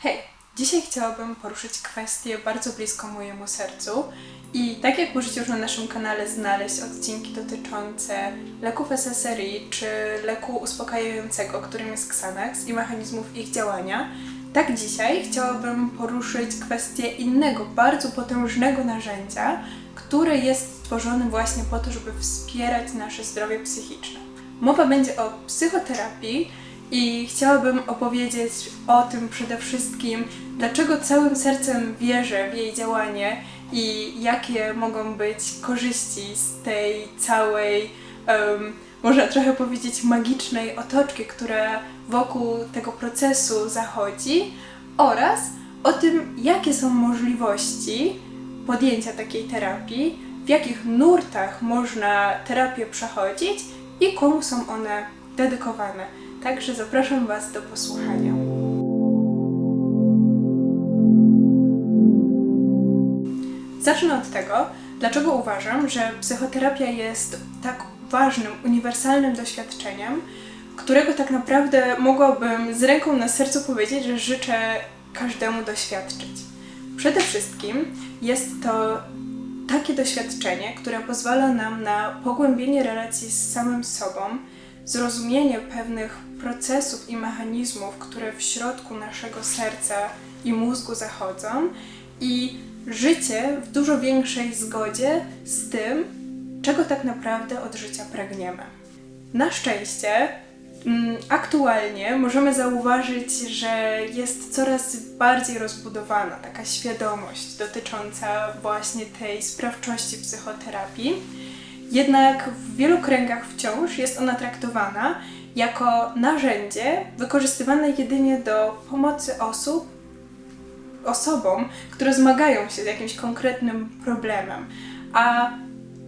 Hej, dzisiaj chciałabym poruszyć kwestię bardzo bliską mojemu sercu. I tak jak możecie już na naszym kanale znaleźć odcinki dotyczące leków SSRI czy leku uspokajającego, którym jest Xanax i mechanizmów ich działania, tak dzisiaj chciałabym poruszyć kwestię innego, bardzo potężnego narzędzia, które jest stworzone właśnie po to, żeby wspierać nasze zdrowie psychiczne. Mowa będzie o psychoterapii i chciałabym opowiedzieć o tym przede wszystkim, dlaczego całym sercem wierzę w jej działanie i jakie mogą być korzyści z tej całej, em, można trochę powiedzieć, magicznej otoczki, która wokół tego procesu zachodzi, oraz o tym, jakie są możliwości podjęcia takiej terapii, w jakich nurtach można terapię przechodzić i komu są one dedykowane. Także zapraszam Was do posłuchania. Zacznę od tego, dlaczego uważam, że psychoterapia jest tak ważnym, uniwersalnym doświadczeniem, którego tak naprawdę mogłabym z ręką na sercu powiedzieć, że życzę każdemu doświadczyć. Przede wszystkim jest to takie doświadczenie, które pozwala nam na pogłębienie relacji z samym sobą, zrozumienie pewnych procesów i mechanizmów, które w środku naszego serca i mózgu zachodzą i życie w dużo większej zgodzie z tym, czego tak naprawdę od życia pragniemy. Na szczęście, mm, aktualnie możemy zauważyć, że jest coraz bardziej rozbudowana taka świadomość dotycząca właśnie tej sprawczości psychoterapii. Jednak w wielu kręgach wciąż jest ona traktowana jako narzędzie wykorzystywane jedynie do pomocy osób, osobom, które zmagają się z jakimś konkretnym problemem. A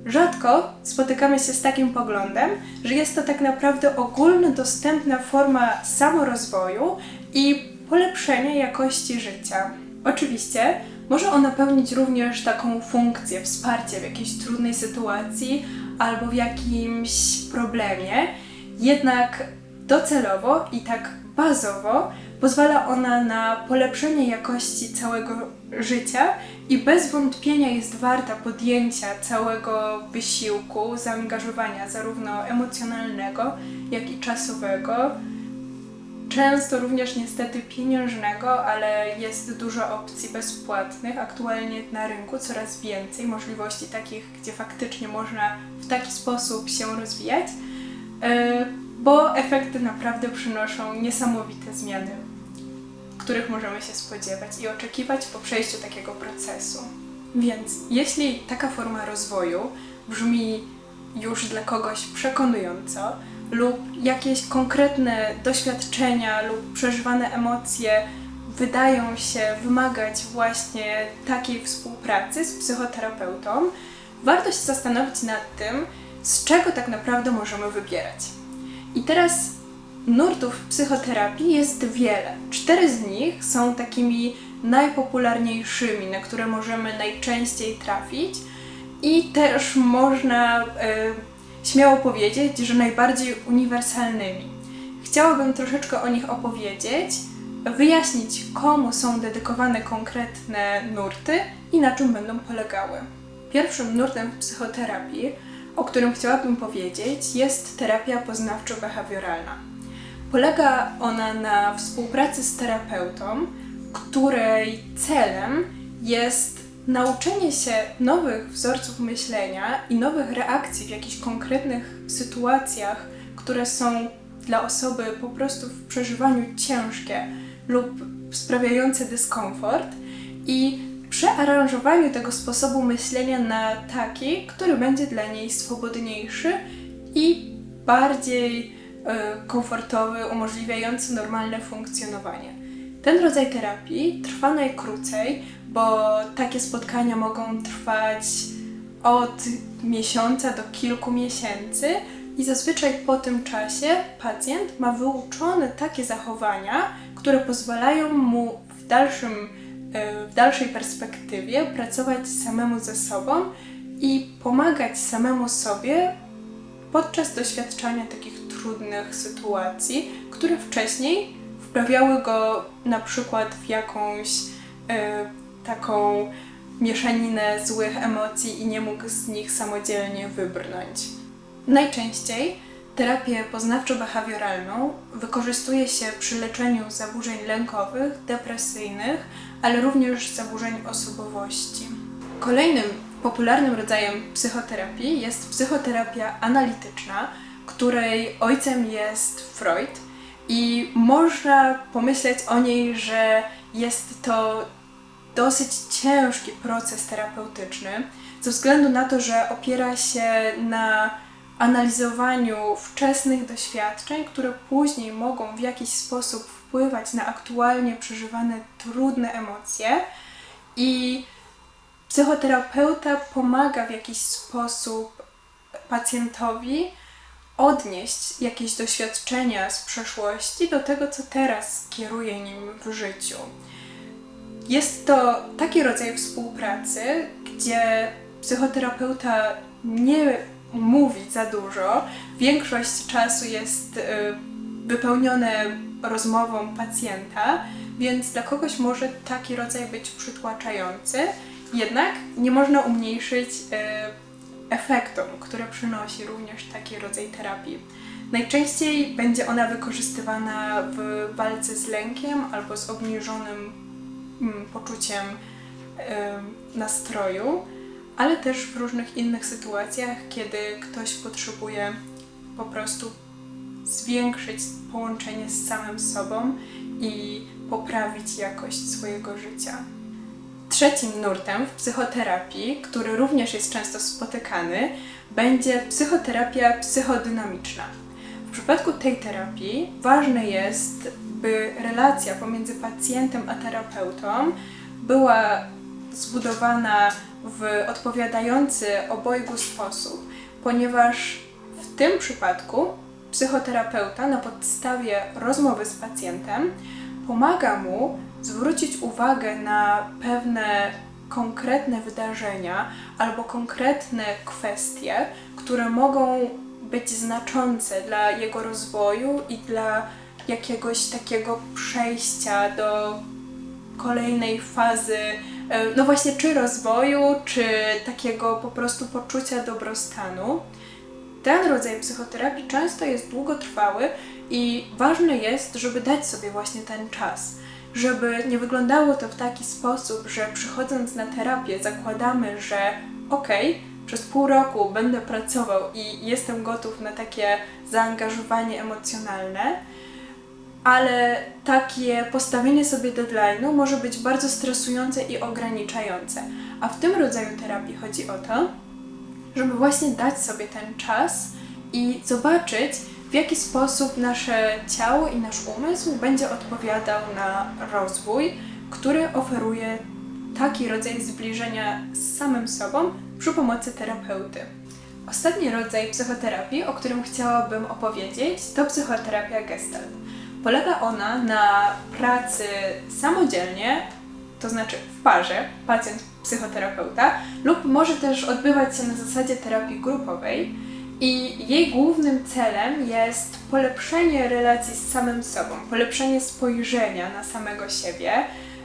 rzadko spotykamy się z takim poglądem, że jest to tak naprawdę ogólnodostępna forma samorozwoju i polepszenia jakości życia. Oczywiście może ona pełnić również taką funkcję wsparcia w jakiejś trudnej sytuacji albo w jakimś problemie, jednak docelowo i tak bazowo pozwala ona na polepszenie jakości całego życia i bez wątpienia jest warta podjęcia całego wysiłku, zaangażowania zarówno emocjonalnego, jak i czasowego. Często również niestety pieniężnego, ale jest dużo opcji bezpłatnych. Aktualnie na rynku coraz więcej możliwości takich, gdzie faktycznie można w taki sposób się rozwijać, e, bo efekty naprawdę przynoszą niesamowite zmiany, których możemy się spodziewać i oczekiwać po przejściu takiego procesu. Więc jeśli taka forma rozwoju brzmi już dla kogoś przekonująco, lub jakieś konkretne doświadczenia lub przeżywane emocje wydają się wymagać właśnie takiej współpracy z psychoterapeutą, warto się zastanowić nad tym, z czego tak naprawdę możemy wybierać. I teraz nurtów psychoterapii jest wiele. Cztery z nich są takimi najpopularniejszymi, na które możemy najczęściej trafić, i też można. Śmiało powiedzieć, że najbardziej uniwersalnymi. Chciałabym troszeczkę o nich opowiedzieć, wyjaśnić, komu są dedykowane konkretne nurty i na czym będą polegały. Pierwszym nurtem w psychoterapii, o którym chciałabym powiedzieć, jest terapia poznawczo-behawioralna. Polega ona na współpracy z terapeutą, której celem jest nauczenie się nowych wzorców myślenia i nowych reakcji w jakichś konkretnych sytuacjach, które są dla osoby po prostu w przeżywaniu ciężkie lub sprawiające dyskomfort i przearanżowaniu tego sposobu myślenia na taki, który będzie dla niej swobodniejszy i bardziej y, komfortowy, umożliwiający normalne funkcjonowanie. Ten rodzaj terapii trwa najkrócej, bo takie spotkania mogą trwać od miesiąca do kilku miesięcy i zazwyczaj po tym czasie pacjent ma wyuczone takie zachowania, które pozwalają mu w, dalszym, e, w dalszej perspektywie pracować samemu ze sobą i pomagać samemu sobie podczas doświadczania takich trudnych sytuacji, które wcześniej wprawiały go na przykład w jakąś e, taką mieszaninę złych emocji i nie mógł z nich samodzielnie wybrnąć. Najczęściej terapię poznawczo-behawioralną wykorzystuje się przy leczeniu zaburzeń lękowych, depresyjnych, ale również zaburzeń osobowości. Kolejnym popularnym rodzajem psychoterapii jest psychoterapia analityczna, której ojcem jest Freud i można pomyśleć o niej, że jest to dosyć ciężki proces terapeutyczny, ze względu na to, że opiera się na analizowaniu wczesnych doświadczeń, które później mogą w jakiś sposób wpływać na aktualnie przeżywane trudne emocje. I psychoterapeuta pomaga w jakiś sposób pacjentowi odnieść jakieś doświadczenia z przeszłości do tego, co teraz kieruje nim w życiu. Jest to taki rodzaj współpracy, gdzie psychoterapeuta nie mówi za dużo. Większość czasu jest y, wypełnione rozmową pacjenta, więc dla kogoś może taki rodzaj być przytłaczający. Jednak nie można umniejszyć y, efektom, które przynosi również taki rodzaj terapii. Najczęściej będzie ona wykorzystywana w walce z lękiem albo z obniżonym mm, poczuciem nastroju, ale też w różnych innych sytuacjach, kiedy ktoś potrzebuje po prostu zwiększyć połączenie z samym sobą i poprawić jakość swojego życia. Trzecim nurtem w psychoterapii, który również jest często spotykany, będzie psychoterapia psychodynamiczna. W przypadku tej terapii ważne jest, by relacja pomiędzy pacjentem a terapeutą była zbudowana w odpowiadający obojgu sposób, ponieważ w tym przypadku psychoterapeuta na podstawie rozmowy z pacjentem pomaga mu zwrócić uwagę na pewne konkretne wydarzenia albo konkretne kwestie, które mogą być znaczące dla jego rozwoju i dla jakiegoś takiego przejścia do kolejnej fazy, e, no właśnie, czy rozwoju, czy takiego po prostu poczucia dobrostanu. Ten rodzaj psychoterapii często jest długotrwały i ważne jest, żeby dać sobie właśnie ten czas żeby nie wyglądało to w taki sposób, że przychodząc na terapię zakładamy, że okej, okay, przez pół roku będę pracował i jestem gotów na takie zaangażowanie emocjonalne, ale takie postawienie sobie deadline'u może być bardzo stresujące i ograniczające. A w tym rodzaju terapii chodzi o to, żeby właśnie dać sobie ten czas i zobaczyć, w jaki sposób nasze ciało i nasz umysł będzie odpowiadał na rozwój, który oferuje taki rodzaj zbliżenia z samym sobą przy pomocy terapeuty. Ostatni rodzaj psychoterapii, o którym chciałabym opowiedzieć, to psychoterapia gestalt. Polega ona na pracy samodzielnie, to znaczy w parze, pacjent-psychoterapeuta, lub może też odbywać się na zasadzie terapii grupowej i jej głównym celem jest polepszenie relacji z samym sobą, polepszenie spojrzenia na samego siebie,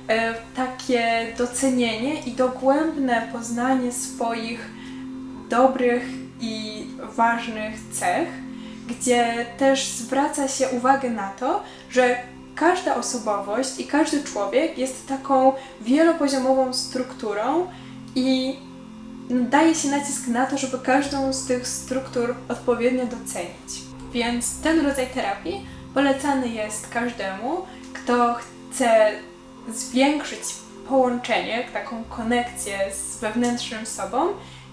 e, takie docenienie i dogłębne poznanie swoich dobrych i ważnych cech, gdzie też zwraca się uwagę na to, że każda osobowość i każdy człowiek jest taką wielopoziomową strukturą i daje się nacisk na to, żeby każdą z tych struktur odpowiednio docenić. Więc ten rodzaj terapii polecany jest każdemu, kto chce zwiększyć połączenie, taką konekcję z wewnętrznym sobą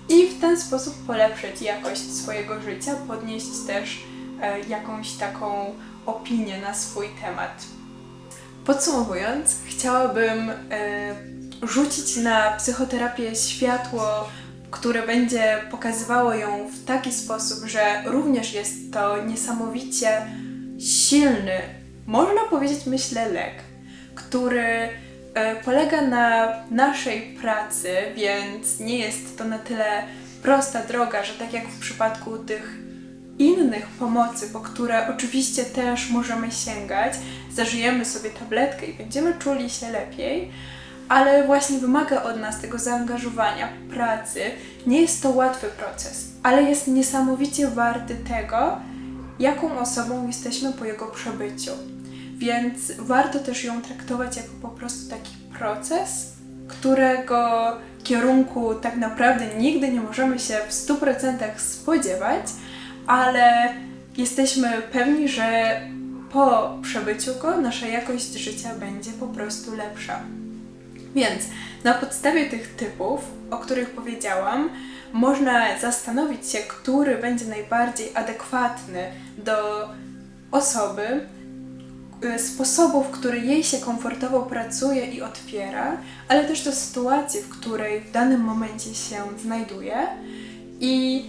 i w ten sposób polepszyć jakość swojego życia, podnieść też e, jakąś taką opinię na swój temat. Podsumowując, chciałabym e, rzucić na psychoterapię światło które będzie pokazywało ją w taki sposób, że również jest to niesamowicie silny, można powiedzieć, myślę, lek, który e, polega na naszej pracy, więc nie jest to na tyle prosta droga, że tak jak w przypadku tych innych pomocy, po które oczywiście też możemy sięgać, zażyjemy sobie tabletkę i będziemy czuli się lepiej, ale właśnie wymaga od nas tego zaangażowania, pracy. Nie jest to łatwy proces, ale jest niesamowicie warty tego, jaką osobą jesteśmy po jego przebyciu. Więc warto też ją traktować jako po prostu taki proces, którego kierunku tak naprawdę nigdy nie możemy się w 100% spodziewać, ale jesteśmy pewni, że po przebyciu go nasza jakość życia będzie po prostu lepsza. Więc na podstawie tych typów, o których powiedziałam, można zastanowić się, który będzie najbardziej adekwatny do osoby, y, sposobów, w który jej się komfortowo pracuje i otwiera, ale też do sytuacji, w której w danym momencie się znajduje i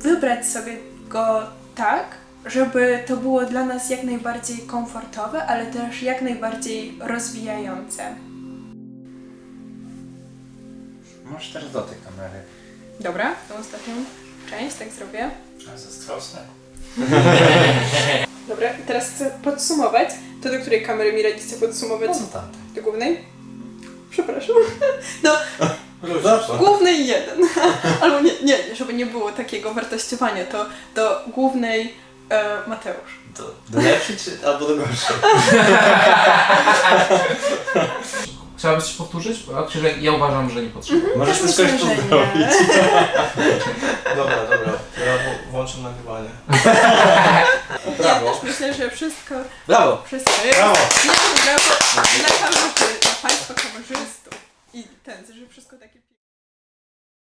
wybrać sobie go tak, żeby to było dla nas jak najbardziej komfortowe, ale też jak najbardziej rozwijające. Możesz teraz do tej kamery. Dobra, tą ostatnią część tak zrobię. A zazdrosne. Dobra, i teraz chcę podsumować. To do której kamery mi radzicie podsumować? No tamte. Do głównej? Przepraszam. Do Zawsze. głównej jeden. Albo nie, nie, żeby nie było takiego wartościowania, to do głównej e, Mateusz. Do, do lepszej czy albo do gorszej? Chciałabyś coś powtórzyć? Bo Actually, ja uważam, że nie potrzebuję. Możesz wszystko już myślę, że tu zrobić. Dobra, dobra. To ja w- włączę nagrywanie. Ja Brawo. też myślę, że wszystko, Brawo! wszystko Brawo! Nie, brawo dla kamerzy, dla Państwa kamerzystów. I ten, że wszystko takie